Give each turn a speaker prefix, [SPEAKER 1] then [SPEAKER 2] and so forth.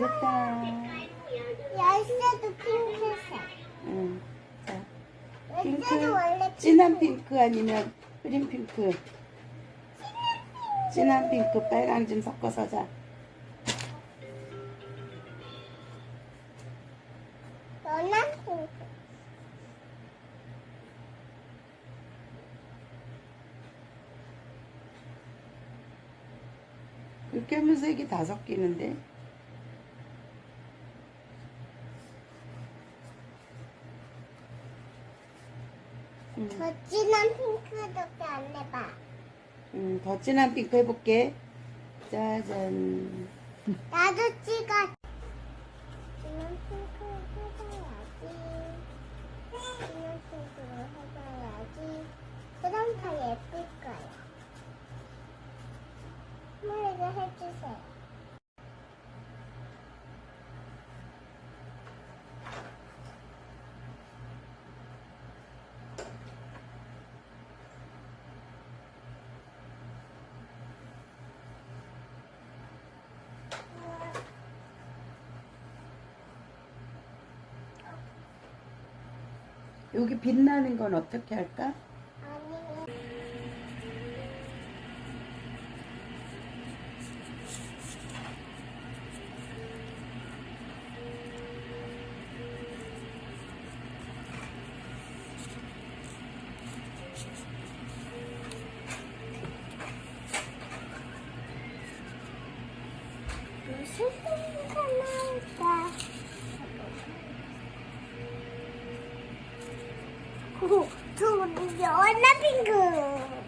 [SPEAKER 1] 됐다.
[SPEAKER 2] 열쇠도 핑크색.
[SPEAKER 1] 응. 자,
[SPEAKER 2] 열쇠도
[SPEAKER 1] 핑크,
[SPEAKER 2] 원래
[SPEAKER 1] 진한 핑크 아니면 흐린 핑크. 진한 핑크, 빨강 좀 섞어서 자.
[SPEAKER 2] 연한 핑크.
[SPEAKER 1] 이렇게 하면서 이게 다 섞이는데. 음,
[SPEAKER 2] 더 진한 핑크도 안 해봐.
[SPEAKER 1] 음, 더 진한 핑크 해볼게. 짜잔.
[SPEAKER 2] 나도 찍어. 진한 핑크 해봐야지. 진한 핑크로 해봐야지. 그럼 더 예쁠 거야. 머리가 해주세요.
[SPEAKER 1] 여기 빛나는 건 어떻게 할까?
[SPEAKER 2] 아니면 무슨 핑크나 Two, oh, nothing pink.